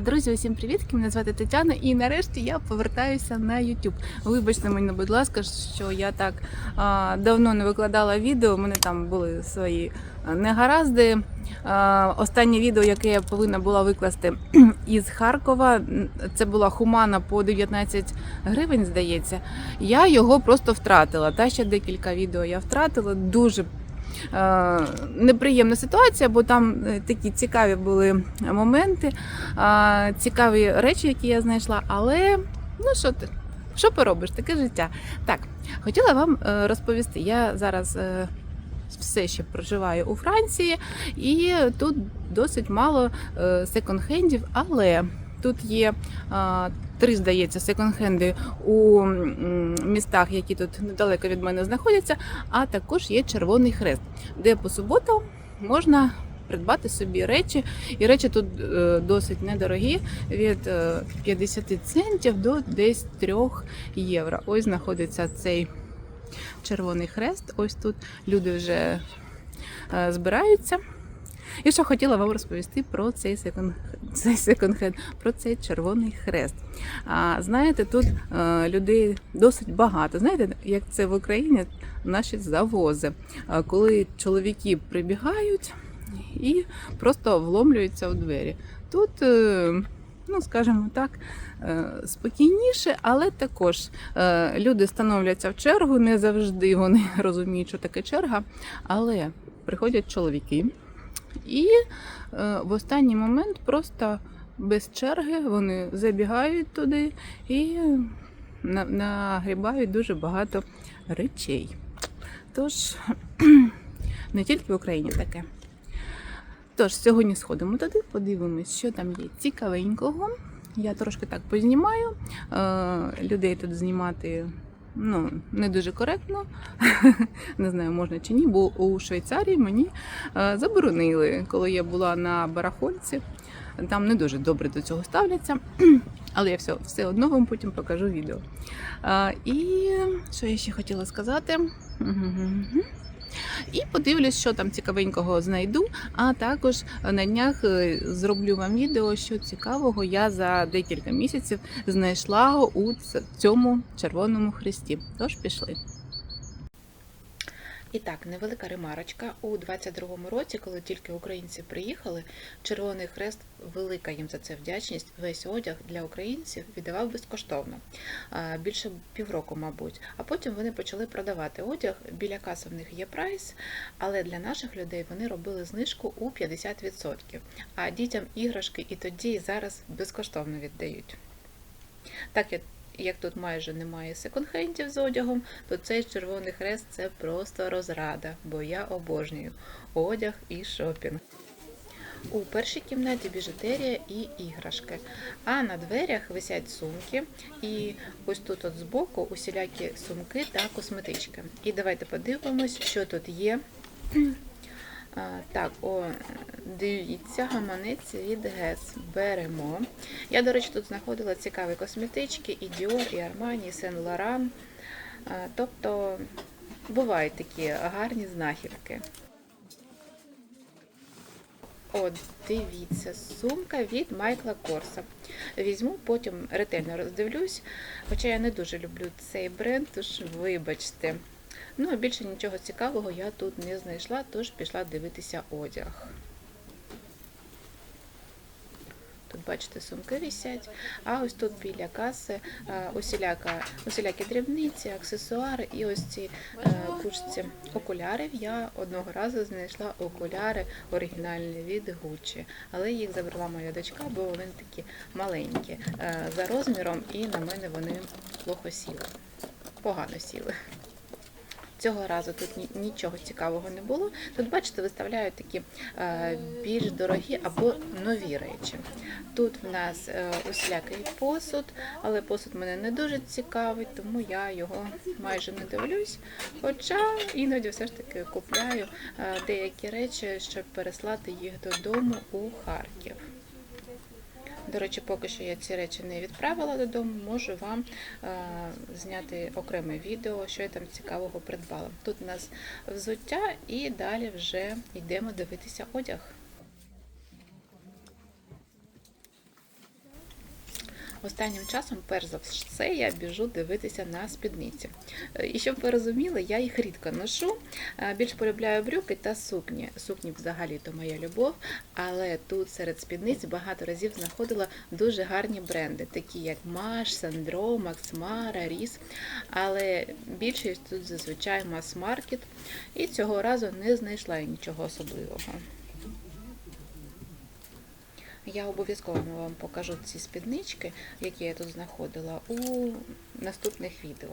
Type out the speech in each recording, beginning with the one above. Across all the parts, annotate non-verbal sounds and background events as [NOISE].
Друзі, усім привіт! Мене звати Тетяна, і нарешті я повертаюся на YouTube. Вибачте мені, будь ласка, що я так а, давно не викладала відео. У мене там були свої негаразди. А, останнє відео, яке я повинна була викласти [CLEARS THROAT] із Харкова, це була хумана по 19 гривень, здається. Я його просто втратила. Та ще декілька відео я втратила. Дуже неприємна ситуація, бо там е, такі цікаві були моменти, е, цікаві речі, які я знайшла. Але ну що ти? Що поробиш? Таке життя. Так, хотіла вам е, розповісти. Я зараз е, все ще проживаю у Франції, і тут досить мало е, секонд-хендів, але тут є е, три, здається, секонд-хенди у містах, які тут недалеко від мене знаходяться, а також є Червоний Хрест, де по суботам можна придбати собі речі. І речі тут е, досить недорогі, від е, 50 центів до десь 3 євро. Ось знаходиться цей Червоний Хрест. Ось тут люди вже е, збираються. І що хотіла вам розповісти про цей секонд цей секонд-хенд, про цей червоний хрест. А знаєте, тут е, людей досить багато. Знаєте, як це в Україні наші завози, А коли чоловіки прибігають і просто вломлюються у двері. Тут, е, ну скажімо так, е, спокійніше, але також люди становляться в чергу, не завжди вони [LAUGHS] розуміють, що таке черга, але приходять чоловіки. І е, в останній момент просто без черги вони забігають туди і нагрібають дуже багато речей. Тож [CLEARS THROAT] не тільки в Україні таке. Тож, сьогодні сходимо туди, подивимось, що там є цікавенького. Я трошки так познімаю. Е, людей тут знімати ну, не дуже коректно. [LAUGHS] Не знаю, можна чи ні, бо у Швейцарії мені е, заборонили, коли я була на барахольці. Там не дуже добре до цього ставляться, [CLEARS THROAT] але я все, все одно вам потім покажу відео. А, і що я ще хотіла сказати? І подивлюсь, що там цікавенького знайду. А також на днях е, зроблю вам відео, що цікавого я за декілька місяців знайшла у цьому червоному хресті. Тож пішли. І так, невелика ремарочка. У 22-му році, коли тільки українці приїхали, Червоний Хрест, велика їм за це вдячність, весь одяг для українців віддавав безкоштовно. Більше півроку, мабуть. А потім вони почали продавати одяг. Біля каси в них є прайс, але для наших людей вони робили знижку у 50%. А дітям іграшки і тоді, і зараз безкоштовно віддають. Так як як тут майже немає секонд-хендів з одягом, то цей червоний хрест це просто розрада, бо я обожнюю одяг і шопінг. У першій кімнаті біжутерія і іграшки, а на дверях висять сумки, і ось тут от збоку усілякі сумки та косметички. І давайте подивимось, що тут є. [CLEARS THROAT] Так, о, дивіться, гаманець від Гес. Беремо. Я, до речі, тут знаходила цікаві косметички, і Dior, і Armani, і Laurent. А, Тобто бувають такі гарні знахідки. От, дивіться, сумка від Майкла Корса. Візьму, потім ретельно роздивлюсь. Хоча я не дуже люблю цей бренд, тож вибачте. Ну, а більше нічого цікавого я тут не знайшла, тож пішла дивитися одяг. Тут, бачите, сумки висять, а ось тут біля каси е, усіляка, усілякі дрібниці, аксесуари і ось ці е, кучці окулярів. Я одного разу знайшла окуляри оригінальні від Gucci, але їх забрала моя дочка, бо вони такі маленькі е, за розміром, і на мене вони плохо сіли, погано сіли. Цього разу тут нічого цікавого не було. Тут, бачите, виставляють такі е, більш дорогі або нові речі. Тут в нас е, усілякий посуд, але посуд мене не дуже цікавить, тому я його майже не дивлюсь. Хоча іноді все ж таки купляю е, деякі речі, щоб переслати їх додому у Харків. До речі, поки що я ці речі не відправила додому, можу вам е, зняти окреме відео, що я там цікавого придбала. Тут у нас взуття, і далі вже йдемо дивитися одяг. Останнім часом, перш за все, я біжу дивитися на спідниці. Е, І щоб ви розуміли, я їх рідко ношу. Е, Більш полюбляю брюки та сукні. Сукні взагалі то моя любов, але тут серед спідниць багато разів знаходила дуже гарні бренди, такі як Маш, Сандро, Максмара, Ріс. Але більшість тут зазвичай мас-маркет, і цього разу не знайшла нічого особливого. Я обов'язково вам покажу ці спіднички, які я тут знаходила, у наступних відео.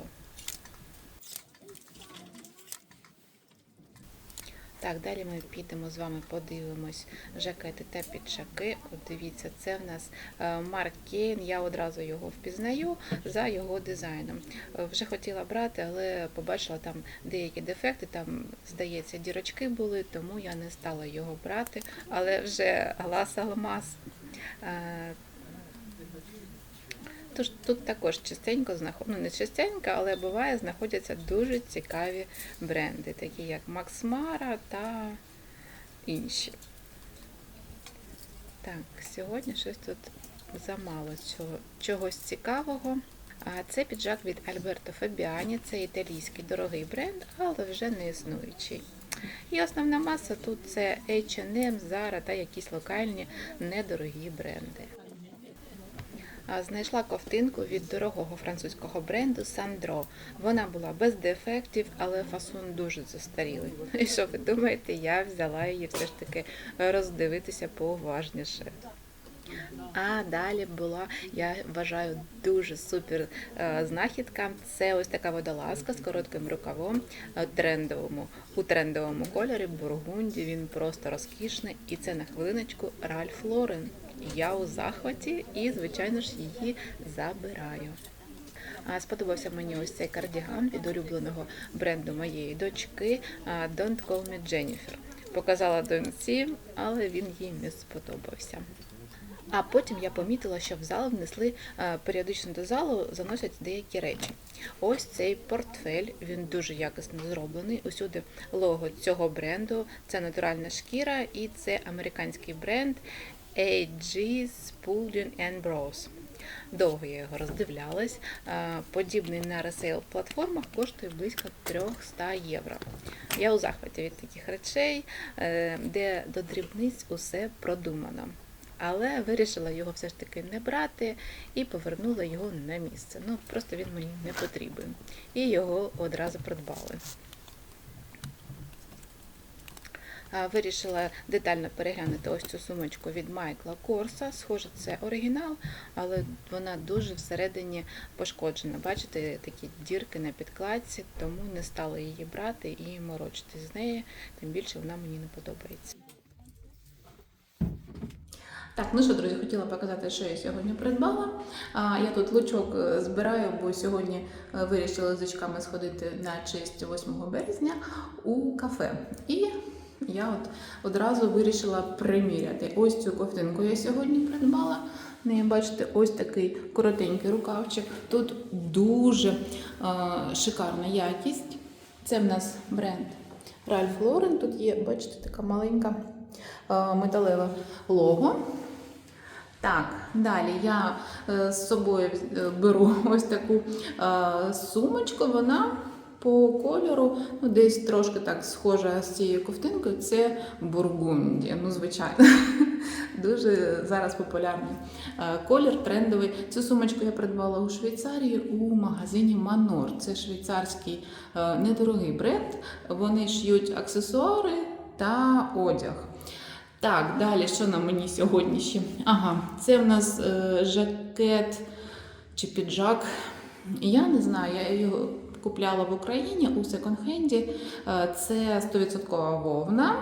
Так, далі ми підемо з вами подивимось жакети та підшаки. От дивіться, це в нас е, Марк Кейн. Я одразу його впізнаю за його дизайном. Е, Вже хотіла брати, але побачила там деякі дефекти. Там, здається, дірочки були, тому я не стала його брати. Але вже глас алмаз. Тож тут також частенько знаход... ну не частенько, але буває, знаходяться дуже цікаві бренди, такі як Mara та інші. Так, сьогодні щось тут замало цього, чогось цікавого. А це піджак від Альберто Фабіані, це італійський дорогий бренд, але вже не існуючий. І основна маса тут це H&M, Zara та якісь локальні недорогі бренди. Знайшла ковтинку від дорогого французького бренду Sandro. Вона була без дефектів, але фасон дуже застарілий. І що ви думаєте, я взяла її все ж таки роздивитися поуважніше. А далі була, я вважаю, дуже супер е, знахідка. Це ось така водолазка з коротким рукавом е, трендовому. У трендовому кольорі бургунді. Він просто розкішний. І це на хвилиночку Ральф Лорен. Я у захваті і, звичайно ж, її забираю. Сподобався мені ось цей кардіган від улюбленого бренду моєї дочки Don't Call Me Jennifer. Показала доньці, але він їй не сподобався. А потім я помітила, що в зал внесли періодично до залу заносять деякі речі. Ось цей портфель, він дуже якісно зроблений. Усюди лого цього бренду. Це натуральна шкіра і це американський бренд AG Spalding Bros. Довго я його роздивлялась. Подібний на ресейл платформах коштує близько 300 євро. Я у захваті від таких речей, е, де до дрібниць усе продумано. Але вирішила його все ж таки не брати і повернула його на місце. Ну, просто він мені не потрібен. І його одразу придбали. А, Вирішила детально переглянути ось цю сумочку від Майкла Корса. Схоже, це оригінал, але вона дуже всередині пошкоджена. Бачите, такі дірки на підкладці, тому не стала її брати і морочитись з нею, тим більше вона мені не подобається. Так, ну що, друзі, хотіла показати, що я сьогодні придбала. Я тут лучок е, збираю, бо сьогодні е, вирішила з дочками сходити на честь 8 березня у кафе. І я от одразу вирішила приміряти. Ось цю ковтинку я сьогодні придбала. В неї, бачите, ось такий коротенький рукавчик. Тут дуже е, шикарна якість. Це в нас бренд Ralph Lauren. Тут є, бачите, така маленька е, металеве лого. Так, далі я е, з собою е, беру [LAUGHS] ось таку е, сумочку. Вона по кольору ну, десь трошки так схожа з цією ковтинкою. Це бургунді. Ну, звичайно, [LAUGHS] дуже зараз популярний е, колір трендовий. Цю сумочку я придбала у Швейцарії у магазині Манор. Це швейцарський е, недорогий бренд. Вони шиють аксесуари та одяг. Так, далі, що на мені сьогодні ще? Ага, це в нас е, жакет чи піджак. Я не знаю, я його купляла в Україні у секонд-хенді. Е, це 100% вовна.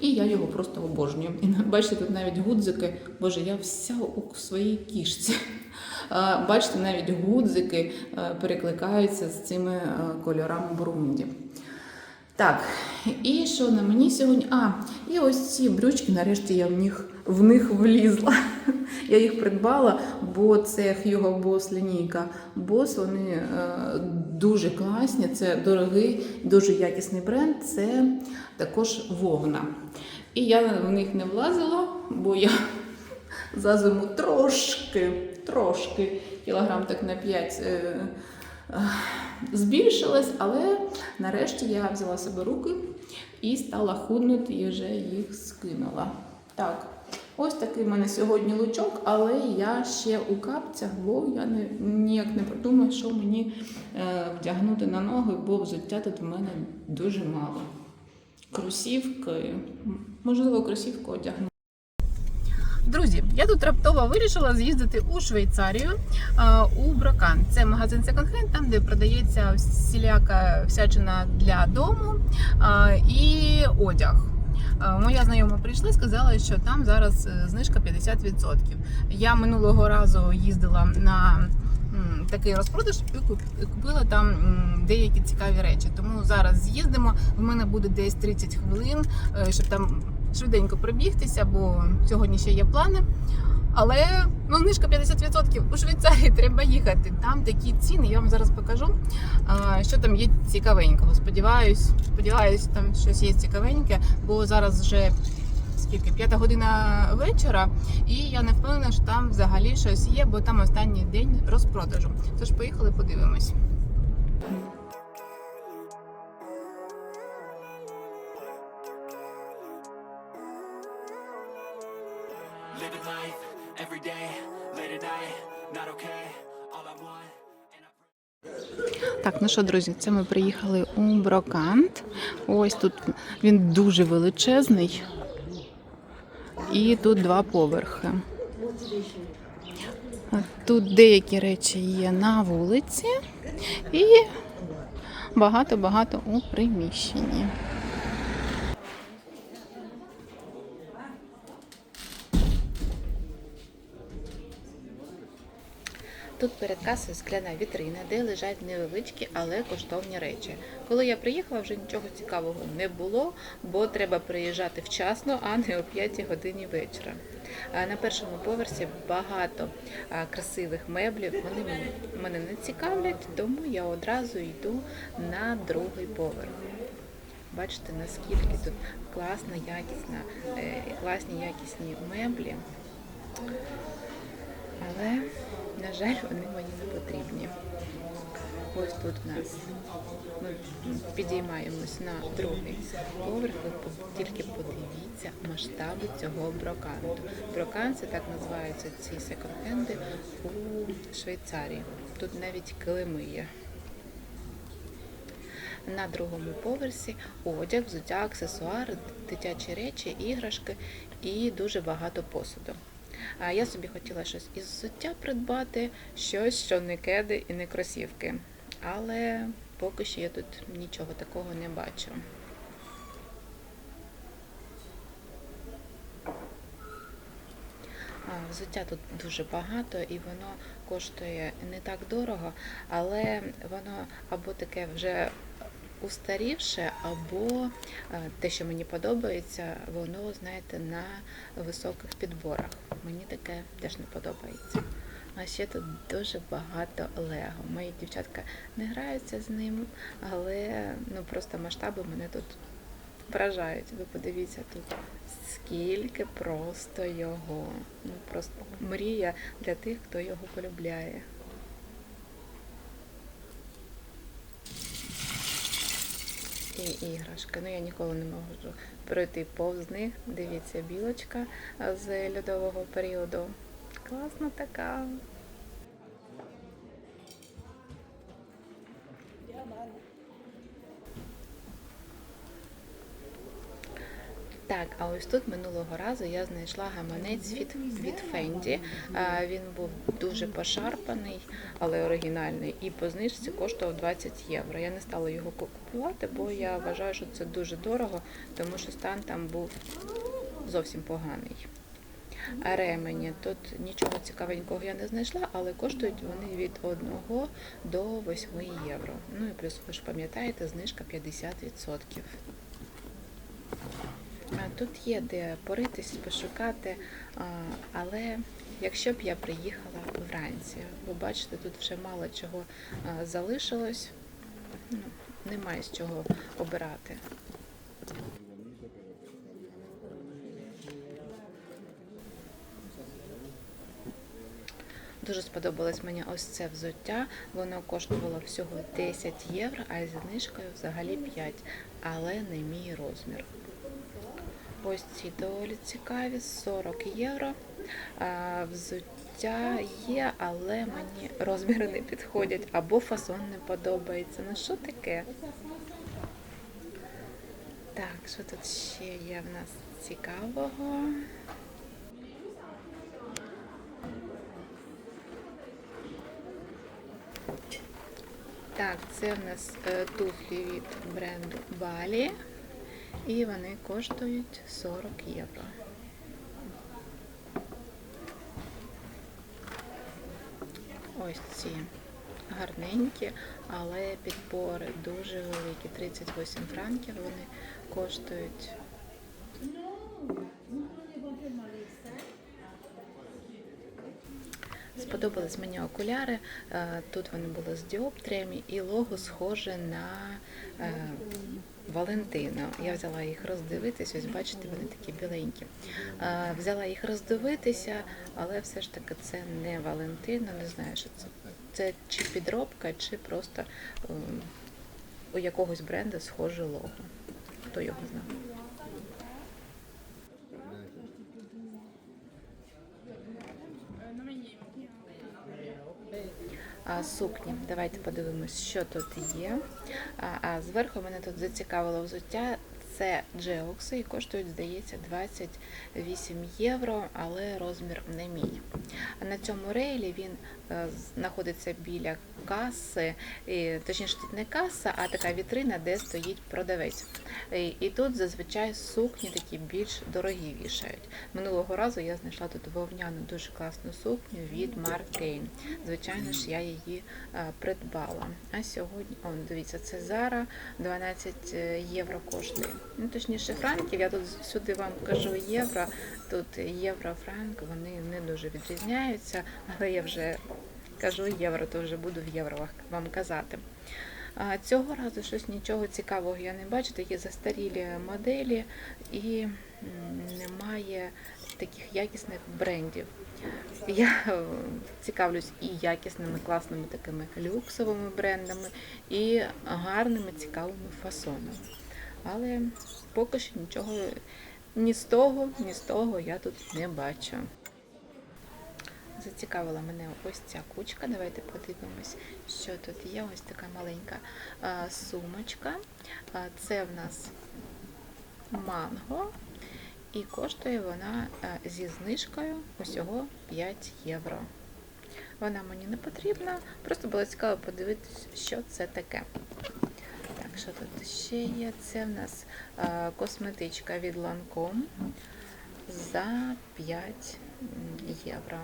І я його просто обожнюю. І [LAUGHS] бачите, тут навіть гудзики. Боже, я вся у своїй кішці. Е, Бачите, навіть гудзики е, перекликаються з цими кольорами Бурунді. Так, і що на мені сьогодні? А, і ось ці брючки, нарешті я в них, в них влізла. Я їх придбала, бо це Hugo Boss лінійка Boss. Вони е, дуже класні, це дорогий, дуже якісний бренд, це також вовна. І я в них не влазила, бо я за зиму трошки, трошки, кілограм так на 5 е, е, збільшилась, але нарешті я взяла себе руки і стала худнути і вже їх скинула. Так, ось такий в мене сьогодні лучок, але я ще у капцях, бо я не, ніяк не придумаю, що мені е, вдягнути на ноги, бо взуття тут в мене дуже мало. Кросівки, можливо, кросівку одягну. Друзі, я тут раптово вирішила з'їздити у Швейцарію у Брокан. Це магазин секонд-хенд, там де продається всіляка всячина для дому і одяг. Моя знайома прийшла і сказала, що там зараз е, знижка 50%. Я минулого разу їздила на такий розпродаж і купила там деякі цікаві речі. Тому зараз з'їздимо. В мене буде десь 30 хвилин, е, щоб там швиденько пробігтися, бо сьогодні ще є плани. Але ну, знижка 50% у Швейцарії [LAUGHS] треба їхати. Там такі ціни, я вам зараз покажу, що там є цікавенького. Сподіваюсь, сподіваюсь, там щось є цікавеньке, бо зараз вже скільки п'ята година вечора, і я не впевнена, що там взагалі щось є, бо там останній день розпродажу. Тож поїхали, подивимось. Так, ну що, друзі, це ми приїхали у Брокант. Ось тут він дуже величезний. І тут два поверхи. Тут деякі речі є на вулиці і багато-багато у приміщенні. Тут перед касою скляна вітрина, де лежать невеличкі, але коштовні речі. Коли я приїхала, вже нічого цікавого не було, бо треба приїжджати вчасно, а не о 5 годині вечора. На першому поверсі багато красивих меблів. Вони мене- не цікавлять, тому я одразу йду на другий поверх. Бачите, наскільки тут класна, якісна, е, класні якісні меблі. Але, на жаль, вони мені не потрібні. Ось тут в нас ми підіймаємось на другий поверх. Ви тільки подивіться масштаби цього броканту. Брокант це так називаються ці секонд-хенди у Швейцарії. Тут навіть килими є. На другому поверсі одяг, взуття, аксесуари, дитячі речі, іграшки і дуже багато посуду. Я собі хотіла щось із взуття придбати, щось, що не кеди і не кросівки. Але поки що я тут нічого такого не бачу. Взуття тут дуже багато і воно коштує не так дорого, але воно або таке вже устарівше, або е, те, що мені подобається, воно, знаєте, на високих підборах. Мені таке теж не подобається. А ще тут дуже багато лего. Мої дівчатка не граються з ним, але ну просто масштаби мене тут вражають. Ви подивіться тут, скільки просто його. Ну просто мрія для тих, хто його полюбляє. І іграшки. Ну я ніколи не можу пройти повз них. Дивіться, білочка з льодового періоду. Класна така. Так, а ось тут минулого разу я знайшла гаманець від, від Фенді. Він був дуже пошарпаний, але оригінальний. І по знижці коштував 20 євро. Я не стала його купувати, бо я вважаю, що це дуже дорого, тому що стан там був зовсім поганий. Ремені тут нічого цікавенького я не знайшла, але коштують вони від 1 до 8 євро. Ну і плюс ви ж пам'ятаєте, знижка 50%. Тут є де поритись, пошукати, але якщо б я приїхала вранці, ви бачите, тут вже мало чого залишилось, ну, немає з чого обирати. Дуже сподобалось мені ось це взуття. Воно коштувало всього 10 євро, а зі знижкою взагалі 5, але не мій розмір. Ось ці доволі цікаві, 40 євро. А, взуття є, але мені розміри не підходять або фасон не подобається. Ну що таке? Так, що тут ще є в нас цікавого? Так, це в нас е, туфлі від бренду Балі. І вони коштують 40 євро. Ось ці гарненькі, але підбори дуже великі. 38 франків вони коштують. Сподобались мені окуляри. Е, Тут вони були з діоптріями і лого схоже на е, Валентина. Я взяла їх роздивитись, ось бачите, вони такі біленькі. Взяла їх роздивитися, але все ж таки це не Валентина, не знаю, що це. Це чи підробка, чи просто е, у якогось бренду схоже лого. Хто його знає. А, сукні. Давайте подивимось, що тут є. А, зверху мене тут зацікавило взуття. Це джеокси і коштують, здається, 28 євро, але розмір не мій. На цьому рейлі він е, знаходиться біля каси, і, точніше, не каса, а така вітрина, де стоїть продавець. І, і тут зазвичай сукні такі більш дорогі вішають. Минулого разу я знайшла тут вовняну дуже класну сукню від Kane. Звичайно ж, я її е, придбала. А сьогодні, о, дивіться, це Зара 12 євро коштує. Ну, точніше, франків. Я тут сюди вам кажу євро. Тут євро, франк, вони не дуже відрізняються, але я вже кажу євро, то вже буду в євро вам казати. Цього разу щось нічого цікавого я не бачу, такі застарілі моделі і немає таких якісних брендів. Я е, цікавлюсь і якісними, класними такими люксовими брендами, і гарними, цікавими фасонами. Але поки що нічого ні з того, ні з того я тут не бачу. Зацікавила мене ось ця кучка. Давайте подивимось, що тут є. Ось така маленька сумочка. Це в нас манго. І коштує вона зі знижкою усього 5 євро. Вона мені не потрібна, просто було цікаво подивитися, що це таке. Так, що тут ще є? Це в нас косметичка від Lancome за 5 євро.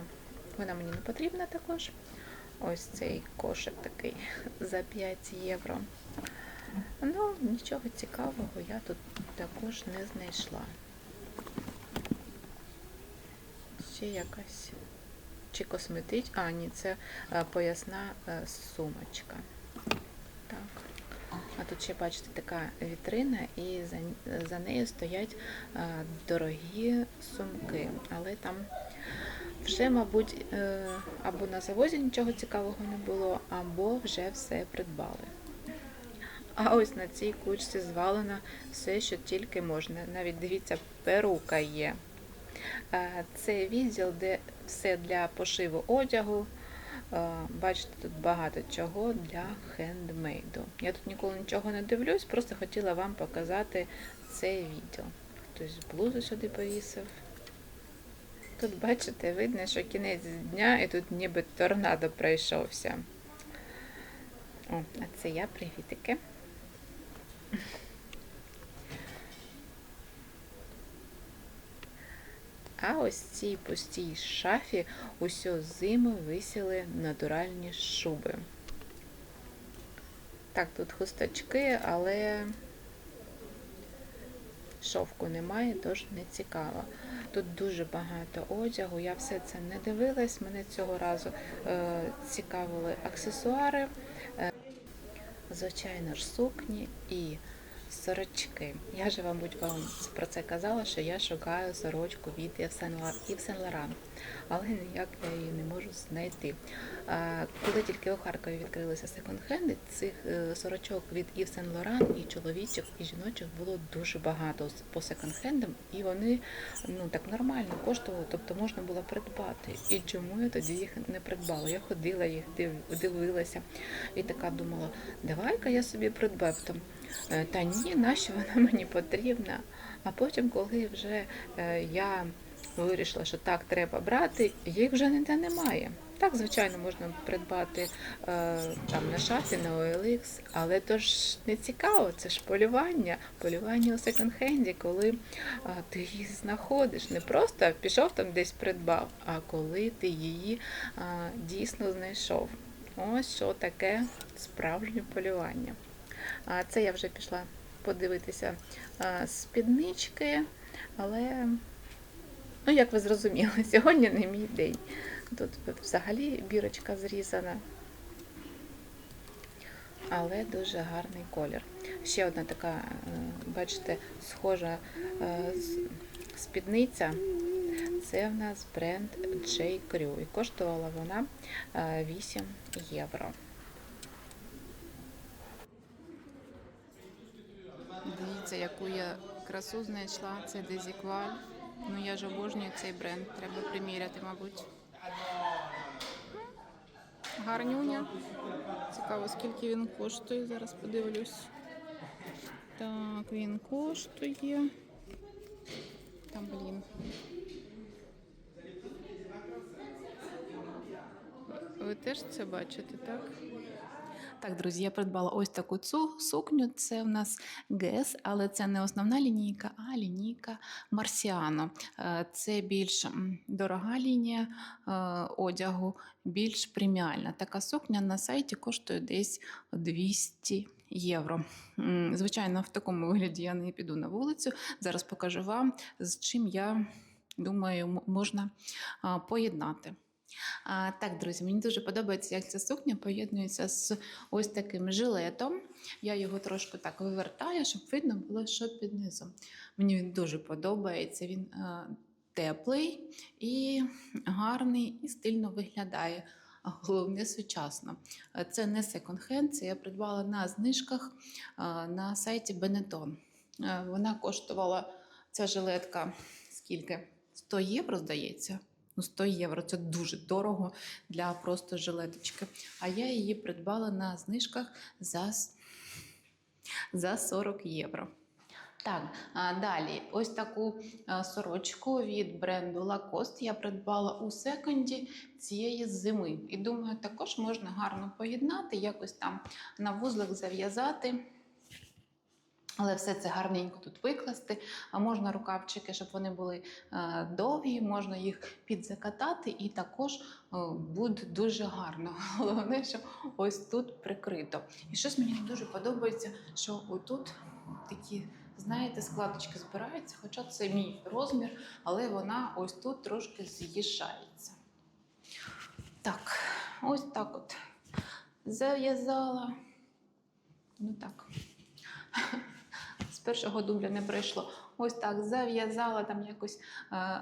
Вона мені не потрібна також. Ось цей кошик такий [LAUGHS] за 5 євро. Ну, нічого цікавого я тут також не знайшла. Ще якась. Чи косметич... А, ні, це е, поясна е, сумочка. Так. А тут ще, бачите, така вітрина, і за, за нею стоять е, дорогі сумки. Але там вже, мабуть, е, або на завозі нічого цікавого не було, або вже все придбали. А ось на цій кучці звалено все, що тільки можна. Навіть дивіться, перука є. Е, Це відділ, де все для пошиву одягу. Е, Бачите, тут багато чого для хендмейду. Я тут ніколи нічого не дивлюсь, просто хотіла вам показати цей відділ. Хтось блузу сюди повісив. Тут, бачите, видно, що кінець дня і тут ніби торнадо пройшовся. О, а це я привітики. А ось цій пустій шафі усю зиму висіли натуральні шуби. Так, тут хусточки, але шовку немає, тож не цікаво. Тут дуже багато одягу. Я все це не дивилась. Мене цього разу е, цікавили аксесуари, е, звичайно ж, сукні і Сорочки. Я же, мабуть, вам про це казала, що я шукаю сорочку від Saint Laurent- Yves але ніяк я її не можу знайти. Коли тільки у Харкові відкрилися секонд-хенди, цих е, сорочок від Saint Laurent і чоловічих, і жіночих було дуже багато по секонд-хендам, і вони ну так нормально коштували, тобто можна було придбати. І чому я тоді їх не придбала? Я ходила їх, див- дивилася і така думала, давай-ка я собі придбаю. «Е, та ні, нащо вона [LAUGHS] мені потрібна. А потім, коли вже е, я вирішила, що так треба брати, їх вже ніде немає. Так, звичайно, можна придбати е, там на шафі, на OLX, але то ж не цікаво, це ж полювання, полювання у секонд-хенді, коли ти її знаходиш. Не просто пішов там десь придбав, а коли ти її дійсно знайшов. Ось що таке справжнє полювання. Це я вже пішла подивитися спіднички, але, ну, як ви зрозуміли, [LAUGHS] сьогодні не мій день. Тут взагалі бірочка зрізана. Але дуже гарний колір. Ще одна така, е, бачите, схожа е, спідниця. Це в нас бренд J. Crew. І коштувала вона е, 8 євро. Дивіться, яку я красу знайшла. Це Дезікваль. Ну я ж обожнюю цей бренд. Треба приміряти, мабуть. Гарнюня. Цікаво, скільки він коштує. Зараз подивлюсь. Так, він коштує. Там, блін. Ви теж це бачите, так? Так, друзі, я придбала ось таку цю сукню. Це в нас ГЕС, але це не основна лінійка, а лінійка Марсіано. Е, Це більш дорога лінія е, одягу, більш преміальна. Така сукня на сайті коштує десь 200 євро. Звичайно, в такому вигляді я не піду на вулицю. Зараз покажу вам, з чим я думаю, можна поєднати. А, так, друзі, мені дуже подобається, як ця сукня поєднується з ось таким жилетом. Я його трошки так вивертаю, щоб видно було, що під низом. Мені він дуже подобається. Він е, теплий і гарний, і стильно виглядає. Головне сучасно. Е, Це не секонд-хенд, це я придбала на знижках е, на сайті Benetton. Вона коштувала ця жилетка скільки? 100 євро, здається. Ну, 100 євро це дуже дорого для просто жилеточки. А я її придбала на знижках за, за 40 євро. Так, а далі ось таку сорочку від бренду Lacoste я придбала у секонді цієї зими. І думаю, також можна гарно поєднати, якось там на вузлах зав'язати. Але все це гарненько тут викласти. А можна рукавчики, щоб вони були е, довгі, можна їх підзакатати, і також е, буде дуже гарно. [LAUGHS] Головне, що ось тут прикрито. І щось мені дуже подобається, що отут такі, знаєте, складочки збираються, хоча це мій розмір, але вона ось тут трошки з'їжджається. Так, ось так от зав'язала. Ну так [LAUGHS] першого дубля не пройшло. Ось так зав'язала, там якось е,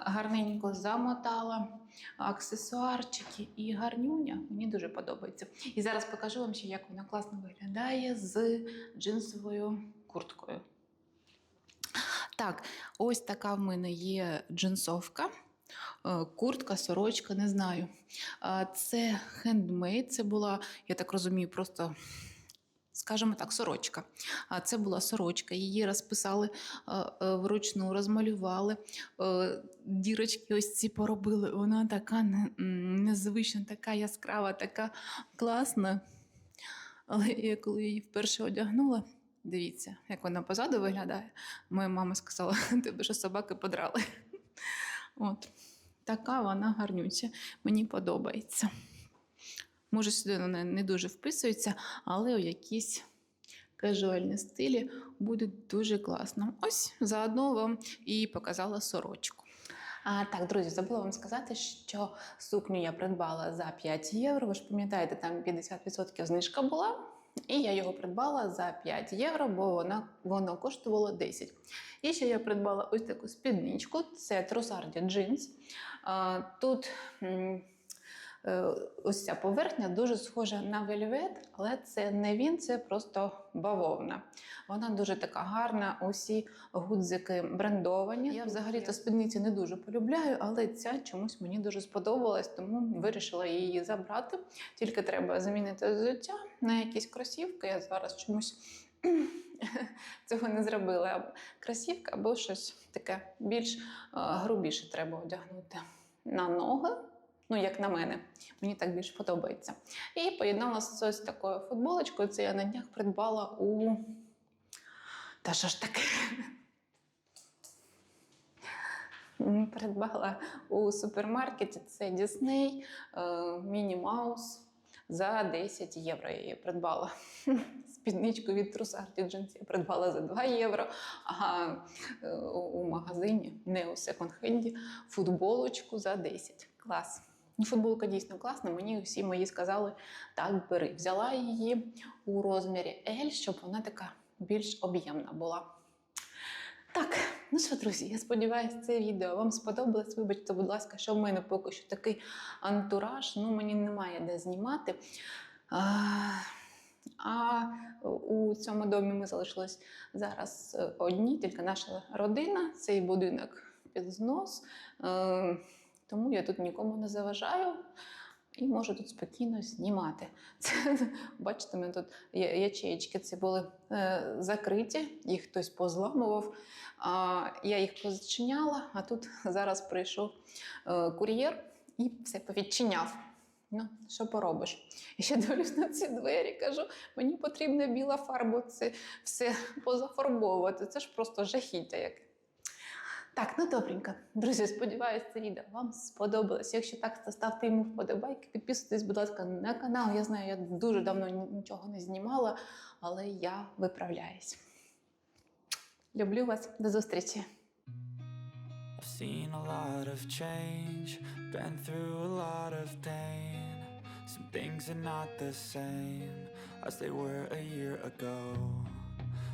гарненько замотала аксесуарчики і гарнюня. Мені дуже подобається. І зараз покажу вам ще, як вона класно виглядає з джинсовою курткою. Так, ось така в мене є джинсовка. е, Куртка, сорочка, не знаю. Е, Це хендмейд, це була, я так розумію, просто, скажімо так, сорочка. А це була сорочка, її розписали вручну, розмалювали. Дірочки ось ці поробили. Вона така незвична, така яскрава, така класна. Але я коли її вперше одягнула, дивіться, як вона позаду виглядає. Моя мама сказала, [LAUGHS] тебе що собаки подрали. [LAUGHS] От. Така вона гарнюча, мені подобається. Може, сюди вона не дуже вписується, але у якісь кажуальні стилі буде дуже класно. Ось заодно вам і показала сорочку. А, так, друзі, забула вам сказати, що сукню я придбала за 5 євро. Ви ж пам'ятаєте, там 50% знижка була. І я його придбала за 5 євро, бо вона, воно коштувало 10. І ще я придбала ось таку спідничку, це трусарді джинс. Тут ось ця поверхня дуже схожа на вельвет, але це не він, це просто бавовна. Вона дуже така гарна, усі гудзики брендовані. Я взагалі-то спідниці не дуже полюбляю, але ця чомусь мені дуже сподобалась, тому вирішила її забрати. Тільки треба замінити взуття на якісь кросівки. Я зараз чомусь [CLEARS THROAT] цього не зробила. Кросівка або щось таке більш е, грубіше треба одягнути на ноги. Ну, як на мене, мені так більш подобається. І поєднала з такою футболочкою. Це я на днях придбала у. Та що ж таке? Придбала у супермаркеті це Disney Міні Маус за 10 євро. Я її придбала. [LAUGHS] Спідничку від трусарді джинс я придбала за 2 євро. А е, у магазині, не у секонд-хенді, футболочку за 10. Клас. Ну, Футболка дійсно класна. Мені всі мої сказали, так бери. Взяла її у розмірі L, щоб вона така більш об'ємна була. Так, ну що, друзі, я сподіваюся, це відео вам сподобалось. Вибачте, будь ласка, що в мене поки що такий антураж. Ну, мені немає де знімати. А, а у цьому домі ми залишились зараз е, одні, тільки наша родина, цей будинок під знос. Тому я тут нікому не заважаю. І можу тут спокійно знімати. [LAUGHS] Це, бачите, мене тут ячеєчки ці були е, закриті, їх хтось позламував. А, я їх позачиняла, а тут зараз прийшов е, кур'єр і все повідчиняв. Ну, що поробиш? [LAUGHS] І ще дивлюсь на ці двері, кажу, мені потрібна біла фарба, це все позафарбовувати. Це ж просто жахіття яке. Так, ну добренько. Друзі, сподіваюся, це відео вам сподобалось. Якщо так, то ставте йому вподобайки, підписуйтесь, будь ласка, на канал. Я знаю, я дуже давно нічого не знімала, але я виправляюсь. Люблю вас, до зустрічі! Seen a lot of change, been through a lot of pain. Some things are not the same as they were a year ago.